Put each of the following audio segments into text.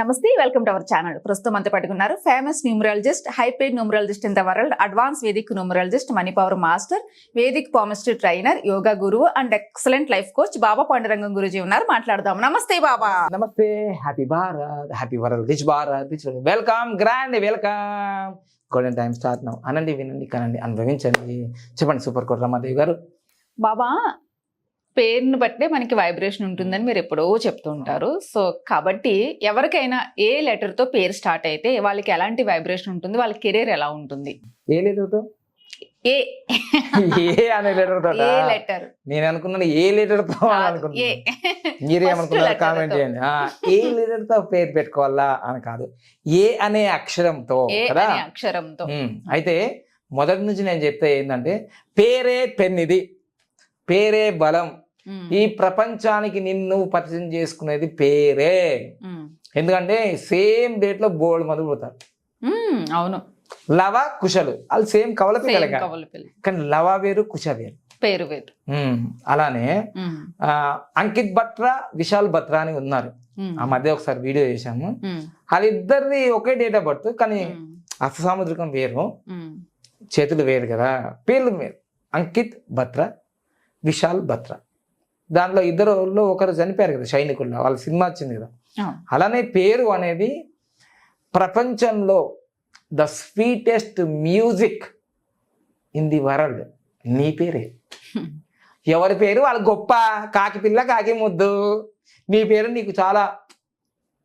నమస్తే welcome to our channel. ప్రస్తుతం అంతా పట్టుకున్నారు famous numerologist high paid numerologist in the world advance Vedic numerologist money power master Vedic palmistry trainer yoga గురువు and excellent life coach Baba Pandurangam Guruji ఉన్నారు. మాట్లాడదాం. నమస్తే బాబా. నమస్తే. Happy Bharat happy world rich Bharat rich welcome grand welcome golden time start now అనండి వినండి కనండి అనుభవించండి. చెప్పండి సూపర్ కోట రమాదేవి గారు. బాబా పేరుని బట్టే మనకి వైబ్రేషన్ ఉంటుందని మీరు ఎప్పుడో చెప్తూ ఉంటారు. సో కాబట్టి ఎవరికైనా ఏ లెటర్తో పేరు స్టార్ట్ అయితే వాళ్ళకి ఎలాంటి వైబ్రేషన్ ఉంటుంది? వాళ్ళ కెరీర్ ఎలా ఉంటుంది? ఏ లెటర్తో ఏ. ఏ అనే లెటర్ తోట? ఏ లెటర్ నేను అనుకున్నాను ఏ లెటర్తో అనుకున్నాను. మీరు ఏమనుకున్నారు కామెంట్. చేయండి. ఏ లెటర్తో పేరు పెట్టుకోవాలా అని కాదు. ఏ అనే అక్షరంతో కదా? అక్షరంతో. అయితే మొదటి నుంచి నేను చెప్తే ఏంటంటే పేరే పెన్నిది. పేరే బలం. ఈ ప్రపంచానికి నిన్ను పరిచయం చేసుకునేది పేరే. ఎందుకంటే సేమ్ డేట్లో బోల్డ్ మంది పుడతారు అవును. లవ కుశలు. వాళ్ళు సేమ్ కవల పిల్లలే కానీ లవ వేరు కుశ వేరు. పేరు వేరు. అలానే అంకిత్ బట్రా విశాల్ బత్రా అని ఉన్నారు. ఆ మధ్య ఒకసారి వీడియో చేశాము. వాళ్ళిద్దరిది ఒకే డేట్ ఆఫ్ బర్త్ కానీ ఉమ్, అససాముద్రికం వేరు. చేతులు వేరు కదా. పేర్లు వేరు. అంకిత్ బత్రా విశాల్ బత్రా. దాంట్లో ఇద్దరులో ఒకరు చనిపోయారు కదా సైనికుల్లో. వాళ్ళ సినిమా వచ్చింది కదా. అలానే పేరు అనేది ప్రపంచంలో the sweetest music in the world. నీ పేరే. ఎవరి పేరు? వాళ్ళ గొప్ప కాకి పిల్ల కాకి ముద్దు. నీ పేరు నీకు చాలా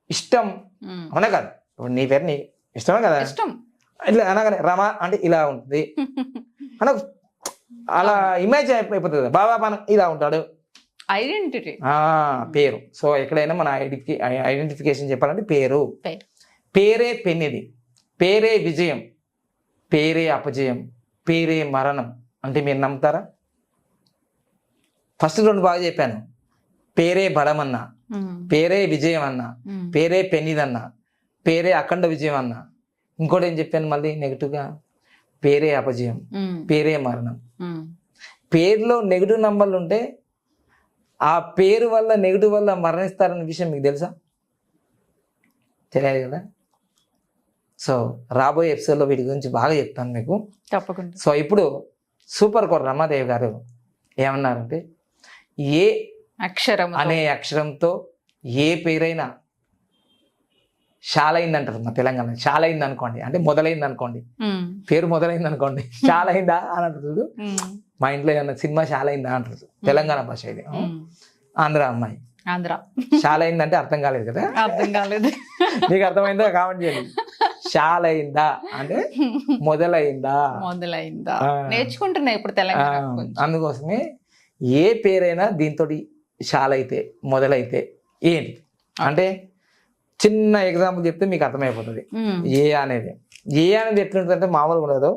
ఇష్టం. అవునా కదా? ఇప్పుడు నీ పేరు నీ ఇష్టమే కదా? ఇష్టం. ఇట్లా అనగానే రమ అంటే ఇలా ఉంటుంది. అన అలా ఇమేజ్ అయిపోతుంది. బాబా మన ఇలా ఉంటాడు. ఐడెంటిటీ. ఆ పేరు. సో ఎక్కడైనా మన ఐడెంటిఫి ఐడెంటిఫికేషన్ చెప్పాలంటే పేరు. పేరు. పేరే పెన్నిది. పేరే విజయం. పేరే అపజయం. పేరే మరణం. అంటే మీరు నమ్ముతారా? ఫస్ట్ రెండు బాగా చెప్పాను. పేరే బలం అన్నా పేరే విజయం అన్నా పేరే పెన్నిదన్నా. పేరే అఖండ విజయం అన్నా ఇంకోటి ఏం చెప్పాను మళ్ళీ నెగిటివ్గా? పేరే అపజయం. పేరే మరణం. పేరులో నెగిటివ్ నంబర్లు ఉంటే ఆ పేరు వల్ల నెగిటివ్ వల్ల మరణిస్తారన్న విషయం మీకు తెలుసా? తెలియదు కదా? సో రాబోయే ఎపిసోడ్లో వీటి గురించి బాగా చెప్తాను మీకు. తప్పకుండా. సో ఇప్పుడు సూపర్ కోర్ రమాదేవి గారు ఏమన్నారంటే ఏ అక్షరం అనే అక్షరంతో ఏ పేరైనా షాలైంది అంటారు మా తెలంగాణ. షాలైంది అనుకోండి అంటే మొదలైంది అనుకోండి పేరు మొదలైంది అనుకోండి షాలైందా అని అంటారు చూడు. మా ఇంట్లో ఏమన్నా సినిమా షాలైందా అంటారు తెలంగాణ భాష ఇది. ఆంధ్ర అమ్మాయి. ఆంధ్ర. షాలైంది అంటే అర్థం కాలేదు కదా? అర్థం కాలేదు. నీకు అర్థమైందా? కామెంట్ చేయండి. షాలైందా అంటే మొదలైందా? మొదలైందా. నేర్చుకుంటున్నా ఇప్పుడు తెలంగాణ. అందుకోసమే ఏ పేరైనా దీంతో షాలైతే మొదలైతే ఏంటి? అంటే చిన్న ఎగ్జాంపుల్ చెప్తే మీకు అర్థమైపోతుంది. ఏ అనేది. ఏ అనేది ఎట్లుంటుందంటే మామూలుగా ఉండదు.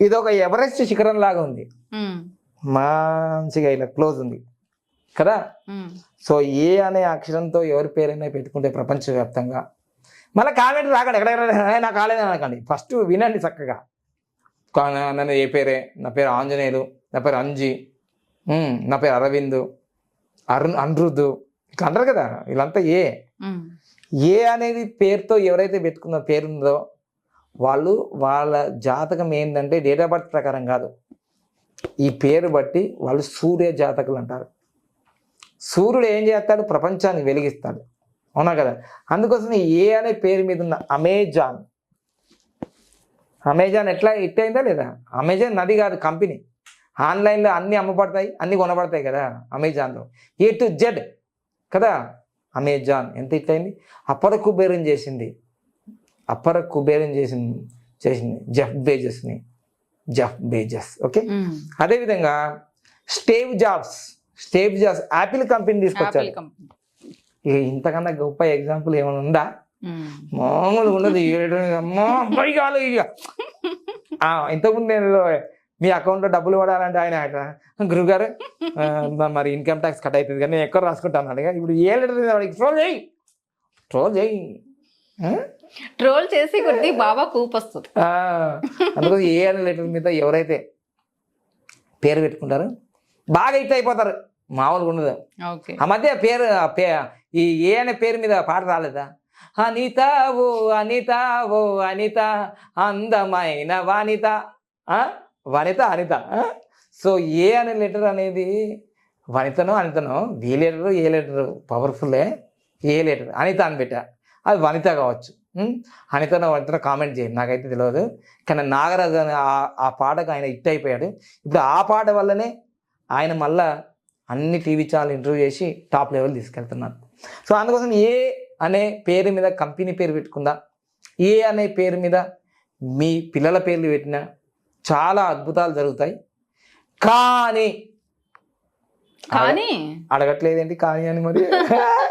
ఇది ఒక ఎవరెస్ట్ శిఖరం లాగా ఉంది మంచిగా ఇలా క్లోజ్ ఉంది. కదా? సో ఏ అనే అక్షరంతో ఎవరి పేరైనా పెట్టుకుంటే ప్రపంచవ్యాప్తంగా. మళ్ళీ కామెంట్ రాకండి. ఎక్కడెక్కడ నాకు కాలేదు అనకండి. ఫస్ట్ వినండి చక్కగా. నన్ను ఏ పేరే? నా పేరు ఆంజనేయులు. నా పేరు అంజి. నా పేరు అరవింద్. అరుణ్ అనిరుద్ధు. ఇట్లా అంటారు కదా? వీళ్ళంతా ఏ? ఏ అనేది పేరుతో ఎవరైతే పెట్టుకున్న పేరుందో వాళ్ళు వాళ్ళ జాతకం ఏంటంటే డేట్ ఆఫ్ బర్త్ ప్రకారం కాదు. ఈ పేరు బట్టి వాళ్ళు సూర్య జాతకులు అంటారు. సూర్యుడు ఏం చేస్తాడు? ప్రపంచాన్ని వెలిగిస్తాడు. అవునా కదా? అందుకోసం ఏ అనే పేరు మీద ఉన్న అమెజాన్. అమెజాన్ ఎట్లా హిట్ అయిందా లేదా? అమెజాన్ నది కాదు కంపెనీ. ఆన్లైన్లో అన్ని అమ్మబడతాయి అన్ని కొనబడతాయి కదా అమెజాన్లో. ఏ టు జెడ్ కదా? అమెజాన్. ఎంత హిట్ అయింది? అపర కుబేరం చేసింది. అపర కుబేరం చేసింది చేసింది జెఫ్ బేజస్ని. Jeff Bezos okay. అదేవిధంగా Steve Jobs Steve Jobs Apple company తీసుకొచ్చారు ఇక ఇంతకన్నా గొప్ప ఎగ్జాంపుల్ ఏమైనా ఉందా? మామూలుగా ఉండదు అమ్మో, ఇక ఇంతకుముందు నేను మీ అకౌంట్లో డబ్బులు పడాలంటే ఆయన ఆ, మ- మరి ఇన్కమ్ ట్యాక్స్ కట్ అవుతుంది కానీ నేను ఎక్కువ రాసుకుంటాను. అడిగా ఇప్పుడు ఏ లెటర్ ట్రోల్ చేయి. ట్రోల్ చేయి? ట్రోల్ చేసి కొద్ది బాబా కూప్ వస్తుంది ఆ, అందుకోసం ఏ అనే లెటర్ మీద ఎవరైతే పేరు పెట్టుకుంటారో బాగా హిట్ అయిపోతారు. మామూలుగా ఉండదు. ఆ మధ్య పేరు ఈ ఏ అనే పేరు మీద పాట రాలేదా? అనిత ఓ అనిత ఓ అనిత అందమైన వానిత? వనిత అనిత? సో ఏ అనే లెటర్ అనేది వనితనో అనితనో బి లెటర్ ఏ లెటర్ పవర్ఫుల్లే ఏ లెటర్ అనిత అని పెట్టా. అది వనిత కావచ్చు? అనితనో వనితనో కామెంట్ చేయండి. నాకైతే తెలియదు కానీ నాగరాజు అనే ఆ- ఆ పాటకు ఆయన హిట్ అయిపోయాడు. ఇప్పుడు ఆ పాట వల్లనే ఆయన మళ్ళా అన్ని టీవీ ఛానల్ ఇంటర్వ్యూ చేసి టాప్ లెవెల్ తీసుకెళ్తున్నారు. సో అందుకోసం ఏ అనే పేరు మీద కంపెనీ పేరు పెట్టుకుందా? ఏ అనే పేరు మీద మీ పిల్లల పేర్లు పెట్టినా చాలా అద్భుతాలు జరుగుతాయి. కానీ కానీ? అడగట్లేదేంటి కానీ అని మరి?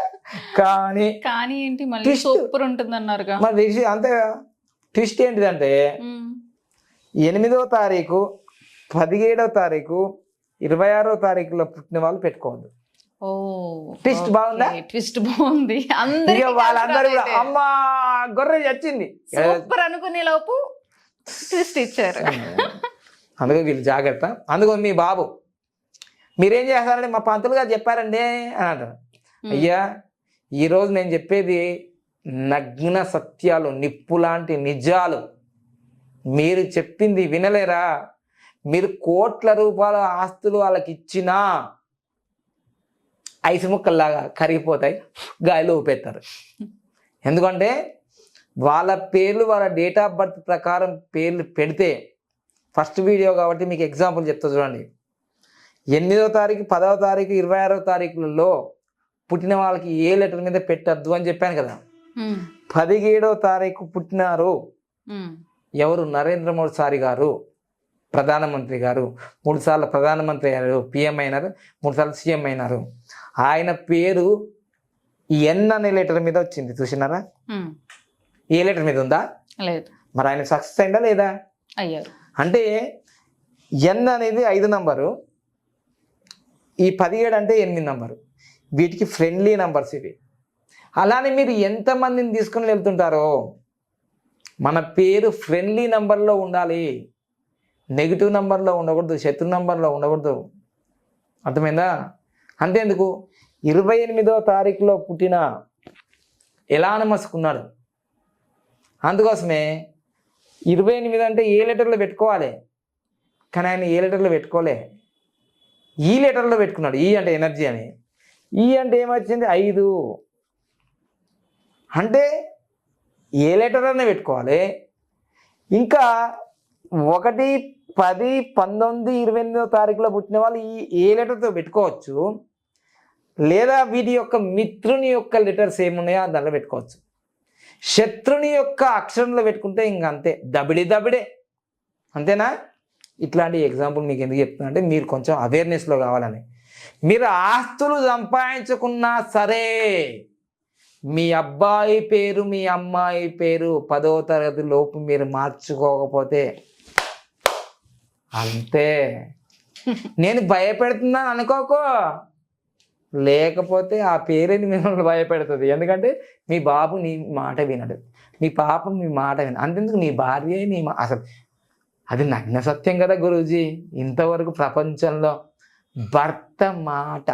కానీ కానీ ఏంటి మళ్ళీ. సూపర్ ఉంటుంది అన్నారుగా మరి అంతే ట్విస్ట్ ఏంటిదంటే ఎనిమిదో తారీఖు పదిహేడో తారీఖు ఇరవై ఆరో తారీఖులో పుట్టిన వాళ్ళు పెట్టుకోవద్దు. Twist బాగుందా? ట్విస్ట్ బాగుంది. అందరికీ వాళ్ళందరూ కూడా అమ్మా గొర్రె చచ్చింది. సూపర్ అనుకునే లోపు ట్విస్ట్ ఇచ్చారు. అందుకే వీళ్ళు జాగ్రత్త. అందుకో మీ బాబు మీరేం చేస్తారంటే మా పంతులు గారు చెప్పారండి అని అంటారు. అయ్యా ఈరోజు నేను చెప్పేది నగ్న సత్యాలు నిప్పు లాంటి నిజాలు. మీరు చెప్పింది వినలేరా? మీరు కోట్ల రూపాయల ఆస్తులు వాళ్ళకి ఇచ్చినా ఐసు ముక్కల్లాగా కరిగిపోతాయి గాయలు ఊపేస్తారు ఎందుకంటే వాళ్ళ పేర్లు వాళ్ళ డేట్ ఆఫ్ బర్త్ ప్రకారం పేర్లు పెడితే ఫస్ట్ వీడియో కాబట్టి మీకు ఎగ్జాంపుల్ చెప్తా చూడండి. ఎనిమిదో తారీఖు పదవ తారీఖు ఇరవై ఆరో తారీఖులలో పుట్టిన వాళ్ళకి ఏ లెటర్ మీద పెట్టద్దు అని చెప్పాను కదా. పదిహేడో తారీఖు పుట్టినారు. ఎవరు? నరేంద్ర మోడీ సారి గారు ప్రధానమంత్రి గారు మూడు సార్లు ప్రధానమంత్రి అయ్యారు పిఎం అయినారు మూడు సార్లు సీఎం అయినారు. ఆయన పేరు ఎన్ అనే లెటర్ మీద వచ్చింది చూసినారా. ఏ లెటర్ మీద ఉందా? లేదు. మరి ఆయన సక్సెస్ అయిందా లేదా? అయ్యారు. అంటే ఎన్ అనేది ఐదు నంబరు ఈ పదిహేడు అంటే ఎనిమిది నంబరు. వీటికి ఫ్రెండ్లీ నంబర్స్ ఇవి. అలానే మీరు ఎంతమందిని తీసుకుని వెళ్తుంటారో మన పేరు ఫ్రెండ్లీ నంబర్లో ఉండాలి. నెగిటివ్ నంబర్లో ఉండకూడదు శత్రు నంబర్లో ఉండకూడదు. అర్థమైందా? అంతేందుకు? ఇరవై ఎనిమిదో తారీఖులో పుట్టిన ఎలాన మస్కున్నాడు అందుకోసమే ఇరవై ఎనిమిది అంటే ఏ లెటర్లో పెట్టుకోవాలి? కానీ ఆయన ఏ లెటర్లో పెట్టుకోలే. ఈ లెటర్లో పెట్టుకున్నాడు. ఈ అంటే ఎనర్జీ అని. ఈ అంటే ఏమొచ్చింది? ఐదు. అంటే ఏ లెటర్ అనే పెట్టుకోవాలి. ఇంకా ఒకటి పది పంతొమ్మిది ఇరవై ఎనిమిదో తారీఖులో పుట్టిన వాళ్ళు ఈ ఏ లెటర్తో పెట్టుకోవచ్చు? లేదా వీటి యొక్క మిత్రుని యొక్క లెటర్స్ ఏమున్నాయో దాంట్లో పెట్టుకోవచ్చు. శత్రుని యొక్క అక్షరంలో పెట్టుకుంటే ఇంక అంతే. దబిడి దబిడే. అంతేనా? ఇట్లాంటి ఎగ్జాంపుల్ మీకు ఎందుకు చెప్తున్నా అంటే మీరు కొంచెం అవేర్నెస్లో కావాలని. మీరు ఆస్తులు సంపాదించుకున్నా సరే మీ అబ్బాయి పేరు మీ అమ్మాయి పేరు పదో తరగతి లోపు మీరు మార్చుకోకపోతే అంతే. నేను భయపెడుతున్నాను అనుకోకో. లేకపోతే ఆ పేరేని మిమ్మల్ని భయపెడుతుంది. ఎందుకంటే మీ బాబు నీ మాట వినడు. మీ పాప మీ మాట విన అంతెందుకు నీ భార్య నీ మా అసలు అది నగ్న సత్యం కదా గురూజీ. ఇంతవరకు ప్రపంచంలో భర్త మాట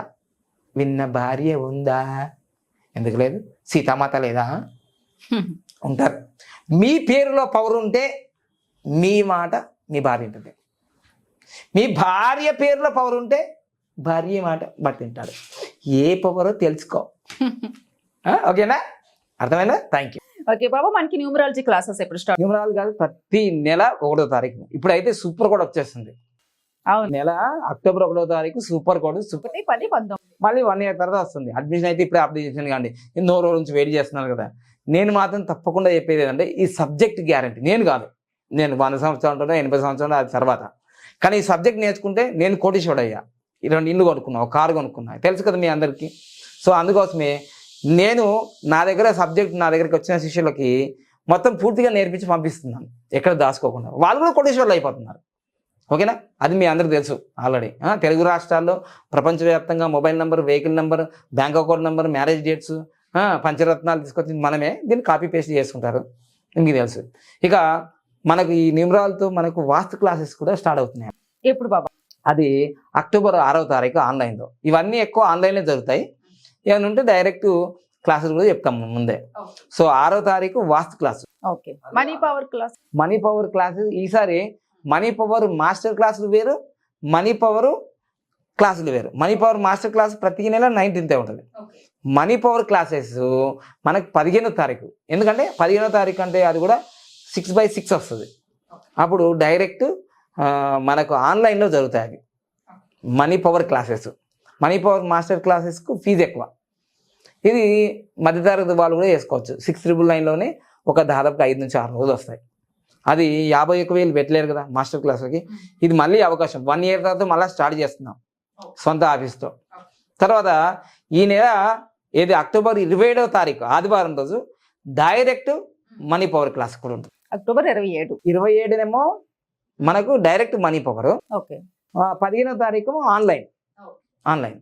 విన్న భార్య ఉందా? ఎందుకు లేదు? సీతామాత లేదా? ఉంటారు. మీ పేరులో పవర్ ఉంటే మీ మాట మీ భార్య ఉంటుంది మీ భార్య పేరులో పవర్ ఉంటే భార్య మాట భర్త వింటాడు. ఏ పవరో తెలుసుకో. ఓకేనా? అర్థమైందా? థ్యాంక్ యూ ఓకే బాబా మనకి న్యూమరాలజీ క్లాసెస్ ఎప్పుడు స్టార్ట్? న్యూమరాలు కాదు ప్రతి నెల ఒకటో తారీఖు. ఇప్పుడైతే సూపర్ కోడ్ వచ్చేస్తుంది. నెల అక్టోబర్ ఒకటో తారీఖు సూపర్ కోడ్ సూపర్ పది పంతొమ్మిది. మళ్ళీ వన్ ఇయర్ తర్వాత వస్తుంది. అడ్మిషన్ అయితే ఇప్పుడే అప్లికేషన్ కానీ ఎన్నో రోజుల నుంచి వెయిట్ చేస్తున్నారు కదా. నేను మాత్రం తప్పకుండా చెప్పేది ఏంటంటే ఈ సబ్జెక్ట్ గ్యారంటీ. నేను కాదు. నేను వంద సంవత్సరాలు ఉంటాను ఎనభై సంవత్సరాలు అది తర్వాత. కానీ ఈ సబ్జెక్ట్ నేర్చుకుంటే నేను కోటీశ్వరుడు అయ్యా ఈ రెండు ఇల్లు కొనుక్కున్నా ఒక కారు కొనుక్కున్నా. తెలుసు కదా మీ అందరికీ. సో అందుకోసమే నేను నా దగ్గర సబ్జెక్ట్ నా దగ్గరికి వచ్చిన శిష్యులకి మొత్తం పూర్తిగా నేర్పించి పంపిస్తున్నాను. ఎక్కడ దాచుకోకుండా. వాళ్ళు కూడా కోటీశ్వరులు అయిపోతున్నారు. ఓకేనా? అది మీ అందరికి తెలుసు ఆల్రెడీ తెలుగు రాష్ట్రాల్లో ప్రపంచవ్యాప్తంగా mobile number vehicle number bank account number marriage dates పంచరత్నాలు తీసుకొచ్చి మనమే దీన్ని కాపీ పేస్ట్ చేసుకుంటారు. మీకు తెలుసు. ఇక మనకు ఈ నిమ్రాలతో మనకు వాస్తు క్లాసెస్ కూడా స్టార్ట్ అవుతున్నాయి. ఎప్పుడు బాబా? అది అక్టోబర్ ఆరవ తారీఖు ఆన్లైన్లో ఇవన్నీ ఎక్కువ ఆన్లైన్లో జరుగుతాయి. ఏమైనా ఉంటే డైరెక్ట్ క్లాసులు కూడా చెప్తాము ముందే. సో ఆరో తారీఖు వాస్తు class okay. Money power class money power class ఈసారి మనీ పవర్ మాస్టర్ క్లాసులు వేరు మనీ పవర్ క్లాసులు వేరు. మనీ పవర్ మాస్టర్ క్లాస్ ప్రతి నెల నైన్టీన్తే ఉంటుంది. మనీ పవర్ క్లాసెస్ మనకు పదిహేనో తారీఖు. ఎందుకంటే పదిహేనో తారీఖు అంటే అది కూడా సిక్స్ బై సిక్స్ వస్తుంది. అప్పుడు డైరెక్ట్ మనకు ఆన్లైన్లో జరుగుతాయి అవి. Money power classes. Money power master క్లాసెస్కు fee ఎక్కువ. ఇది మధ్యతరగతి వాళ్ళు కూడా చేసుకోవచ్చు. సిక్స్ ట్రిపుల్ నైన్లోనే ఒక దాదాపుగా ఐదు నుంచి ఆరు రోజులు వస్తాయి. అది యాభై ఒక్క వేలు పెట్టలేరు కదా మాస్టర్ క్లాస్కి ఇది మళ్ళీ అవకాశం. వన్ ఇయర్ తర్వాత మళ్ళీ స్టార్ట్ చేస్తున్నాం. సొంత ఆఫీస్తో తర్వాత ఈ నెల ఏది అక్టోబర్ ఇరవై ఏడవ తారీఖు ఆదివారం రోజు డైరెక్ట్ మనీ పవర్ క్లాస్ కూడా ఉంటుంది. అక్టోబర్ ఇరవై ఏడు. ఇరవై ఏడునేమో మనకు డైరెక్ట్ మనీ పవర్ ఓకే. పదిహేనో తారీఖు ఆన్లైన్ ఆన్లైన్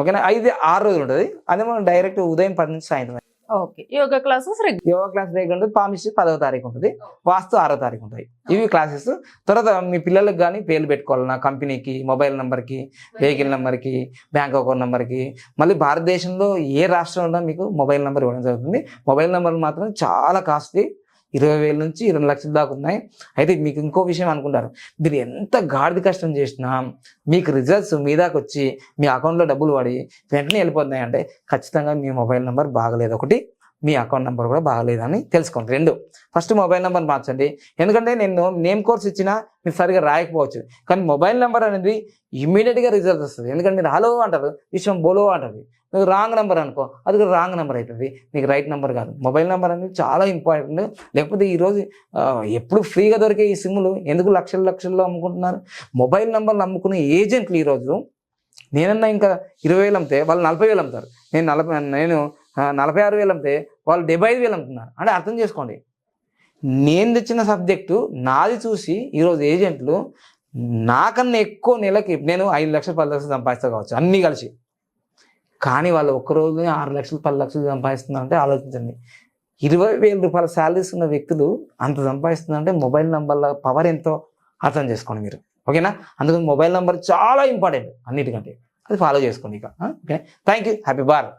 ఓకేనా? ఐదు ఆరు రోజులు ఉంటుంది. అదేమో డైరెక్ట్ ఉదయం పది నుంచి సాయంత్రం. Okay. Yoga classes regular yoga class దగ్గర ఉంటుంది. పామిస్ట్రీ పదవ తారీఖు ఉంటుంది. వాస్తు ఆరో తారీఖు ఉంటాయి. ఇవి క్లాసెస్ తర్వాత మీ పిల్లలకు కానీ పేర్లు పెట్టుకోవాలన్నా కంపెనీకి మొబైల్ నెంబర్కి వెహికల్ నెంబర్కి బ్యాంక్ అకౌంట్ నెంబర్కి. మళ్ళీ భారతదేశంలో ఏ రాష్ట్రంలో మీకు మొబైల్ నెంబర్ ఇవ్వడం జరుగుతుంది? మొబైల్ నెంబర్ మాత్రం చాలా కాస్ట్లీ ఇరవై వేల నుంచి ఇరవై లక్షల దాకా ఉన్నాయి. అయితే మీకు ఇంకో విషయం అనుకుంటారు. మీరు ఎంత గాడిద కష్టం చేసినా మీకు రిజల్ట్స్ మీ దాకా వచ్చి మీ అకౌంట్లో డబ్బులు పడి వెంటనే వెళ్ళిపోతున్నాయి అంటే ఖచ్చితంగా మీ మొబైల్ నెంబర్ బాగలేదు. ఒకటి మీ అకౌంట్ నెంబర్ కూడా బాగలేదని తెలుసుకోండి. రెండు ఫస్ట్ మొబైల్ నెంబర్ మార్చండి. ఎందుకంటే నేను నేమ్ కోర్స్ ఇచ్చినా మీరు సరిగా రాయకపోవచ్చు. కానీ మొబైల్ నెంబర్ అనేది ఇమ్మీడియట్గా రిజల్ట్ వస్తుంది. ఎందుకంటే మీరు హలో అంటారు విషయం బోలో అంటుంది. నువ్వు రాంగ్ నెంబర్ అనుకో అది కూడా రాంగ్ నెంబర్ అవుతుంది మీకు రైట్ నెంబర్ కాదు. మొబైల్ నెంబర్ అనేది చాలా ఇంపార్టెంట్ లేకపోతే ఈరోజు ఎప్పుడు ఫ్రీగా దొరికే ఈ సిమ్లు ఎందుకు లక్షల లక్షల్లో అమ్ముకుంటున్నారు? మొబైల్ నెంబర్లు అమ్ముకునే ఏజెంట్లు ఈరోజు నేనన్నా ఇంకా ఇరవై వేలు అమ్మితే వాళ్ళు నలభై వేలు అమ్ముతారు. నేను నలభై నేను నలభై ఆరు వేలు అమ్మితే వాళ్ళు డెబ్బై ఐదు వేలు అమ్ముతున్నారు అంటే అర్థం చేసుకోండి. నేను తెచ్చిన సబ్జెక్టు నాది చూసి ఈరోజు ఏజెంట్లు నాకన్నా ఎక్కువ నెలకి నేను ఐదు లక్షలు పది లక్షలు సంపాదిస్తా కావచ్చు అన్నీ కలిసి. కానీ వాళ్ళు ఒక్క రోజు ఆరు లక్షలు పది లక్షలు సంపాదిస్తున్నారంటే ఆలోచించండి. ఇరవై వేల రూపాయల శాలరీస్ ఉన్న వ్యక్తులు అంత సంపాదిస్తున్నారంటే మొబైల్ నంబర్ల పవర్ ఎంతో అర్థం చేసుకోండి మీరు. ఓకేనా? అందుకని మొబైల్ నెంబర్ చాలా ఇంపార్టెంట్ అన్నిటికంటే. అది ఫాలో చేసుకోండి ఇక. Okay? Thank you happy Bharat